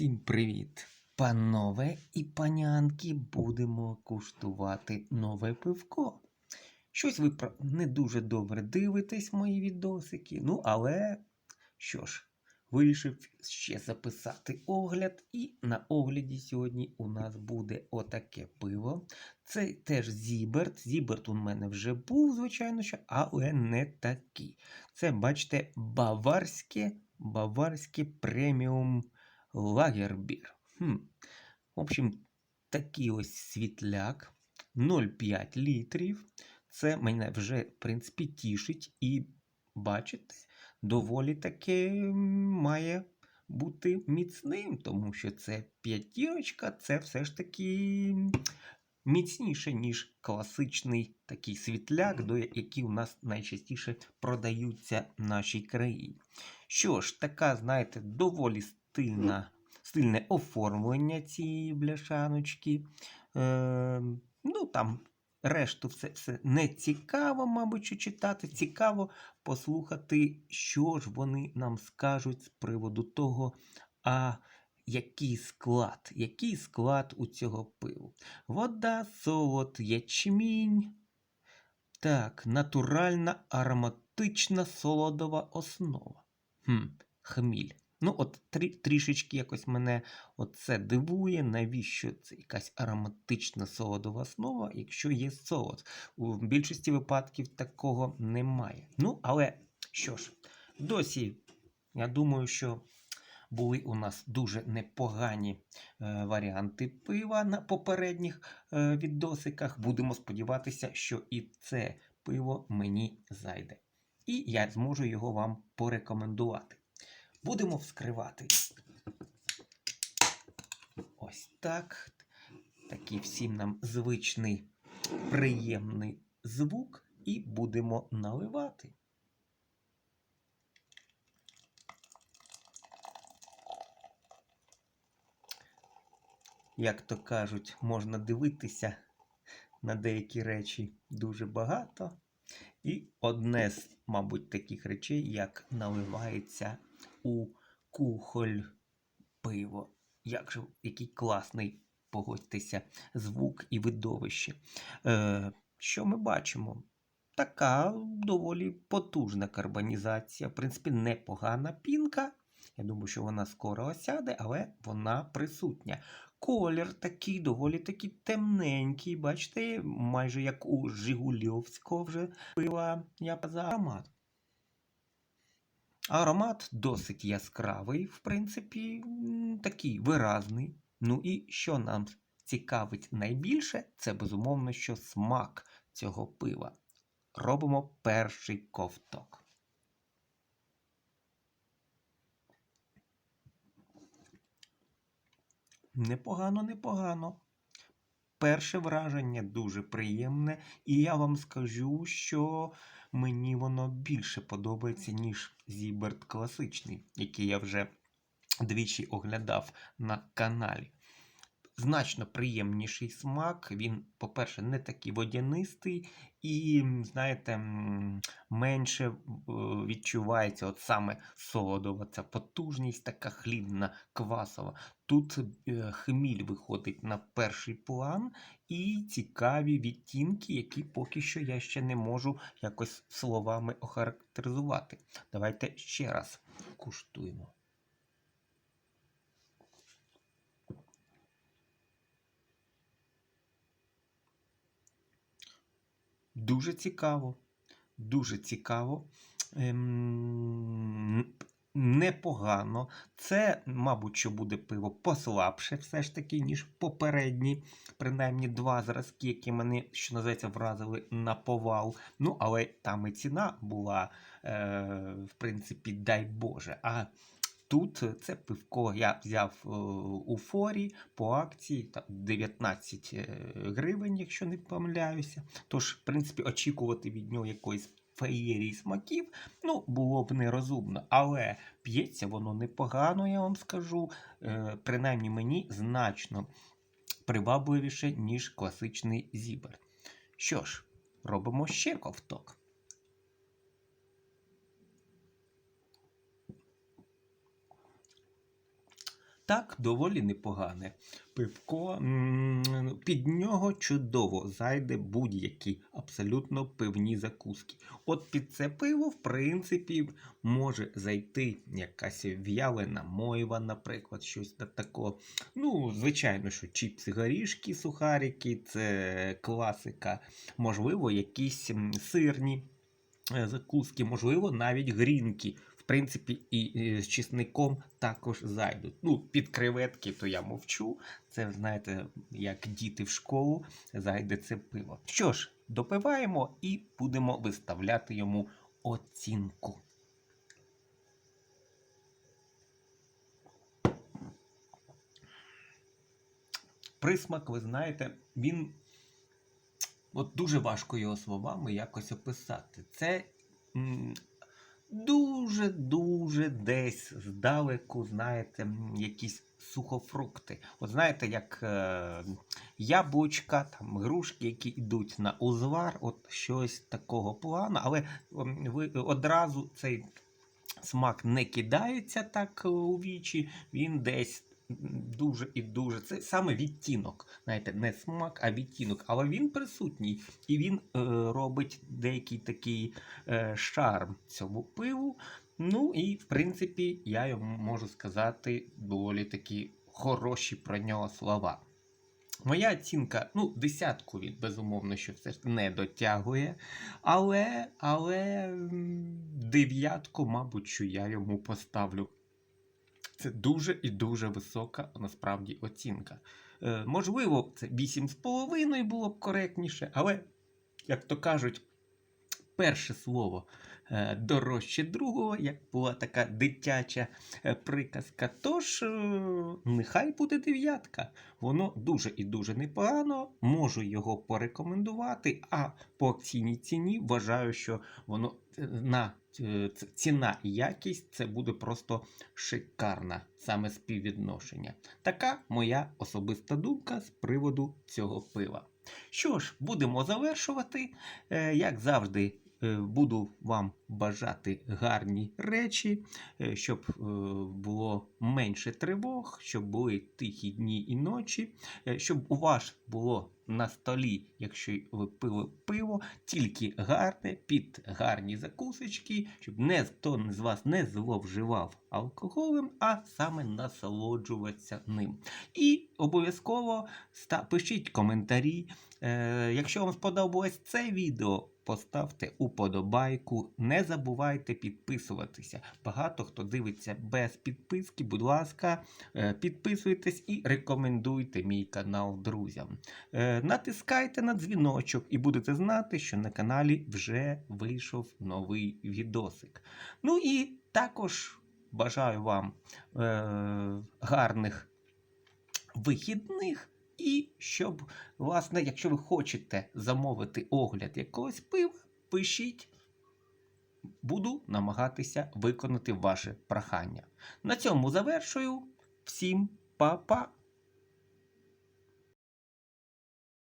Всім привіт! Панове і панянки, будемо куштувати нове пивко. Щось ви не дуже добре дивитесь мої відосики. Ну, але що ж, вирішив ще записати огляд. І на огляді сьогодні у нас буде отаке пиво. Це теж Зіберт. Зіберт у мене вже був, звичайно, що, але не такий. Це, бачите, баварське, баварське преміум лагербір. Хм. В общем, такий ось світляк 0,5 літрів. Це мене вже, в принципі, тішить. І бачите, доволі таки має бути міцним, тому що це п'ятірочка, це все ж таки міцніше, ніж класичний такий світляк, до я- які у нас найчастіше продаються в нашій країні. Що ж, така, знаєте, доволі стильна, стильне оформлення цієї бляшаночки. Е, ну, там решту все, все не цікаво, мабуть, читати. Цікаво послухати, що ж вони нам скажуть з приводу того, а який склад, який склад у цього пиву. Вода, солод, ячмінь. Так, натуральна ароматична солодова основа. Хм, хміль. Ну, от трі, трішечки якось мене оце дивує, навіщо це якась ароматична солодова основа, якщо є солод. У більшості випадків такого немає. Ну, але що ж, досі, я думаю, що були у нас дуже непогані е, варіанти пива на попередніх е, відосиках. Будемо сподіватися, що і це пиво мені зайде. І я зможу його вам порекомендувати. Будемо вскривати. Ось так. Такий всім нам звичний, приємний звук. І будемо наливати. Як то кажуть, можна дивитися на деякі речі дуже багато. І одне з, мабуть, таких речей, як наливається у кухоль пиво. Як же, який класний, погодьтеся, звук і видовище. Е, що ми бачимо? Така доволі потужна карбонізація. В принципі, непогана пінка. Я думаю, що вона скоро осяде, але вона присутня. Колір такий доволі таки темненький, бачите, майже як у Жигульовського вже пива, я за аромат. Аромат досить яскравий, в принципі, такий виразний. Ну і що нам цікавить найбільше, це безумовно, що смак цього пива. Робимо перший ковток. Непогано, непогано. Перше враження дуже приємне, і я вам скажу, що мені воно більше подобається, ніж Зіберт класичний, який я вже двічі оглядав на каналі. Значно приємніший смак. Він, по-перше, не такий водянистий, і, знаєте, менше е, відчувається от саме солодова ця потужність, така хлібна, квасова. Тут е, хміль виходить на перший план, і цікаві відтінки, які поки що я ще не можу якось словами охарактеризувати. Давайте ще раз куштуємо. Дуже цікаво. Дуже цікаво. Ем, непогано. Це, мабуть, що буде пиво послабше, все ж таки, ніж попередні, принаймні два зразки, які мене, що називається, вразили на повал. Ну, але там і ціна була, е, в принципі, дай Боже. А Тут це пивко я взяв е, у форі по акції там 19 е, гривень, якщо не помиляюся. Тож, в принципі, очікувати від нього якоїсь феєрії смаків, ну, було б нерозумно. Але п'ється воно непогано, я вам скажу. Е, Принаймні мені значно привабливіше, ніж класичний зібер. Що ж, робимо ще ковток. Так, доволі непогане. Пивко під нього чудово зайде будь-які абсолютно пивні закуски. От під це пиво, в принципі, може зайти якась в'ялена мойва, наприклад, щось та- такого. Ну, звичайно, що чіпси, горішки, сухарики це класика. Можливо, якісь сирні е, закуски, можливо, навіть грінки. Принципі, і з чесником також зайдуть. Ну, під креветки, то я мовчу. Це, знаєте, як діти в школу зайде це пиво. Що ж, допиваємо і будемо виставляти йому оцінку. Присмак, ви знаєте, він от дуже важко його словами якось описати. Це дуже-дуже десь здалеку, знаєте, якісь сухофрукти. От знаєте, як е, яблучка, там, грушки, які йдуть на узвар, от щось такого плану, але ви одразу цей смак не кидається так е, у вічі, він десь дуже і дуже. Це саме відтінок. Знаєте, не смак, а відтінок. Але він присутній і він е, робить деякий такий е, шарм цьому пиву. Ну і в принципі, я йому можу сказати доволі такі хороші про нього слова. Моя оцінка, ну, десятку він, безумовно, що все ж не дотягує. Але, але дев'ятку, мабуть, що я йому поставлю. Це дуже і дуже висока насправді оцінка. Е, можливо, це 8,5 було б коректніше, але, як то кажуть, перше слово дорожче другого, як була така дитяча е, приказка. Тож, е, нехай буде дев'ятка. Воно дуже і дуже непогано. Можу його порекомендувати. А по акційній ціні вважаю, що воно е, на е, ціна і якість це буде просто шикарна саме співвідношення. Така моя особиста думка з приводу цього пива. Що ж, будемо завершувати. Е, Як завжди, е, буду вам бажати гарні речі, е, щоб е, було менше тривог, щоб були тихі дні і ночі, е, щоб у вас було на столі, якщо ви пили пиво, тільки гарне, під гарні закусочки, щоб ніхто з вас не зловживав алкоголем, а саме насолоджуватися ним. І обов'язково пишіть коментарі. Е, якщо вам сподобалось це відео, поставте уподобайку. Не забувайте підписуватися. Багато хто дивиться без підписки. Будь ласка, е, підписуйтесь і рекомендуйте мій канал друзям. Е, натискайте на дзвіночок і будете знати, що на каналі вже вийшов новий відосик. Ну і також бажаю вам е, гарних вихідних. І щоб, власне, якщо ви хочете замовити огляд якогось пива, пишіть. Буду намагатися виконати ваше прохання. На цьому завершую. Всім па-па!